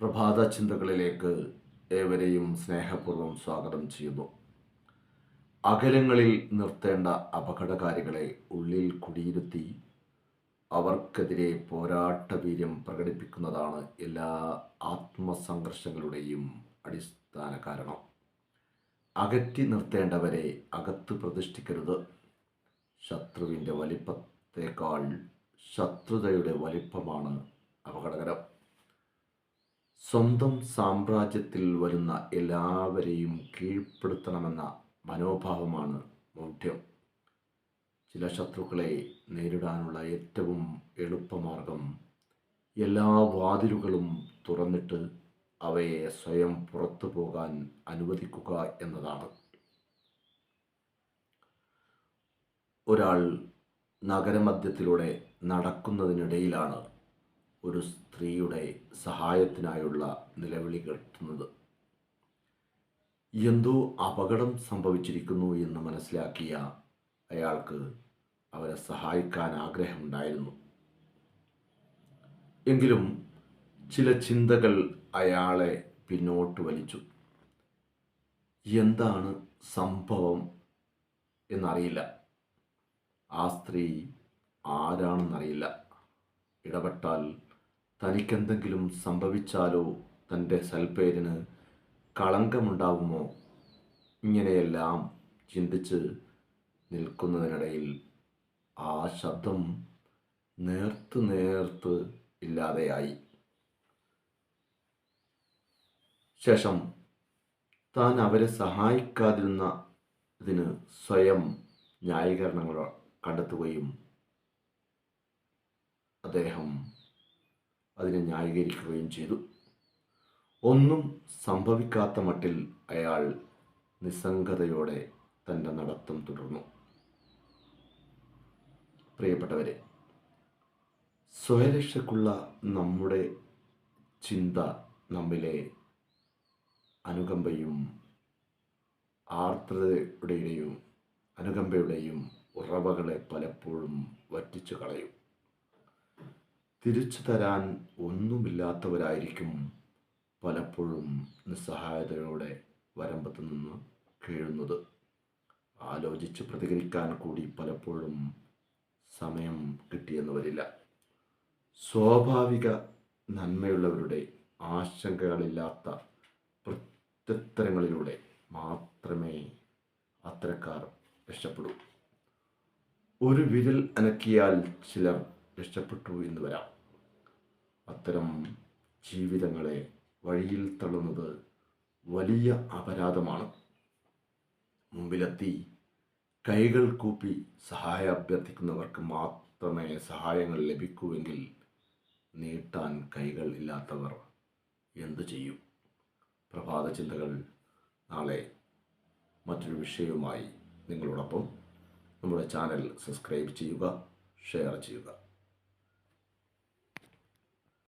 പ്രഭാത ചിന്തകളിലേക്ക് ഏവരെയും സ്നേഹപൂർവം സ്വാഗതം ചെയ്യുന്നു. അകലങ്ങളിൽ നിർത്തേണ്ട അപകടകാരികളെ ഉള്ളിൽ കുടിയിരുത്തി അവർക്കെതിരെ പോരാട്ടവീര്യം പ്രകടിപ്പിക്കുന്നതാണ് എല്ലാ ആത്മസംഘർഷങ്ങളുടെയും അടിസ്ഥാന കാരണം. അകറ്റി നിർത്തേണ്ടവരെ അകത്ത് പ്രതിഷ്ഠിക്കരുത്. ശത്രുവിന്റെ വലിപ്പത്തേക്കാൾ ശത്രുതയുടെ വലിപ്പമാണ് അപകടകരം. സ്വന്തം സാമ്രാജ്യത്തിൽ വരുന്ന എല്ലാവരെയും കീഴ്പ്പെടുത്തണമെന്ന മനോഭാവമാണ് മൗഢ്യം ചില ശത്രുക്കളെ നേരിടാനുള്ള ഏറ്റവും എളുപ്പമാർഗം എല്ലാ വാതിലുകളും തുറന്നിട്ട് അവയെ സ്വയം പുറത്തു പോകാൻ അനുവദിക്കുക എന്നതാണ്. ഒരാൾ നഗരമധ്യത്തിലൂടെ നടക്കുന്നതിനിടയിലാണ് ഒരു സ്ത്രീയുടെ സഹായത്തിനായുള്ള നിലവിളി കേട്ടുന്നത്. എന്തോ അപകടം സംഭവിച്ചിരിക്കുന്നു എന്ന് മനസ്സിലാക്കിയ അയാൾക്ക് അവരെ സഹായിക്കാൻ ആഗ്രഹമുണ്ടായിരുന്നു. എങ്കിലും ചില ചിന്തകൾ അയാളെ പിന്നോട്ട് വലിച്ചു. എന്താണ് സംഭവം എന്നറിയില്ല. ആ സ്ത്രീ ആരാണെന്നറിയില്ല. ഇടപെട്ടാൽ തനിക്കെന്തെങ്കിലും സംഭവിച്ചാലോ തന്റെ സൽപ്പേരിന് കളങ്കമുണ്ടാകുമോ ഇങ്ങനെയെല്ലാം ചിന്തിച്ച് നിൽക്കുന്നതിനിടയിൽ ആ ശബ്ദം നേർത്ത് നേർത്ത് ഇല്ലാതെയായി. ശേഷം താൻ അവരെ സഹായിക്കാതിരുന്ന ഇതിന് സ്വയം ന്യായീകരണങ്ങൾ കണ്ടെത്തുകയും അദ്ദേഹം അതിനെ ന്യായീകരിക്കുകയും ചെയ്തു. ഒന്നും സംഭവിക്കാത്ത മട്ടിൽ അയാൾ നിസ്സംഗതയോടെ തന്റെ നടത്തം തുടർന്നു. പ്രിയപ്പെട്ടവരെ സ്വയരക്ഷയ്ക്കുള്ള നമ്മുടെ ചിന്ത നമ്മിലെ അനുകമ്പയും ആർദ്രതയുടെയും അനുകമ്പയുടെയും ഉറവകളെ പലപ്പോഴും വറ്റിച്ചു കളയും. തിരിച്ചു തരാൻ ഒന്നുമില്ലാത്തവരായിരിക്കും പലപ്പോഴും നിസ്സഹായതയോടെ വരമ്പത്ത് നിന്ന് കീഴുന്നത്. ആലോചിച്ച് പ്രതികരിക്കാൻ കൂടി പലപ്പോഴും സമയം കിട്ടിയെന്ന് വരില്ല സ്വാഭാവിക നന്മയുള്ളവരുടെ ആശങ്കകളില്ലാത്ത പ്രത്യുത്തരങ്ങളിലൂടെ മാത്രമേ അത്തരക്കാർ രക്ഷപ്പെടൂ. ഒരു വിരൽ അനക്കിയാൽ ചിലർ രക്ഷപ്പെട്ടു എന്ന് വരാം. അത്തരം ജീവിതങ്ങളെ വഴിയിൽ തള്ളുന്നത് വലിയ അപരാധമാണ്. മുമ്പിലെത്തി കൈകൾ കൂപ്പി സഹായം അഭ്യർത്ഥിക്കുന്നവർക്ക് മാത്രമേ സഹായങ്ങൾ ലഭിക്കൂവെങ്കിൽ നീട്ടാൻ കൈകൾ ഇല്ലാത്തവർ എന്തു ചെയ്യും? പ്രഭാത ചിന്തകൾ നാളെ മറ്റൊരു വിഷയവുമായി നിങ്ങളോടൊപ്പം. നമ്മുടെ ചാനൽ സബ്സ്ക്രൈബ് ചെയ്യുക ഷെയർ ചെയ്യുക.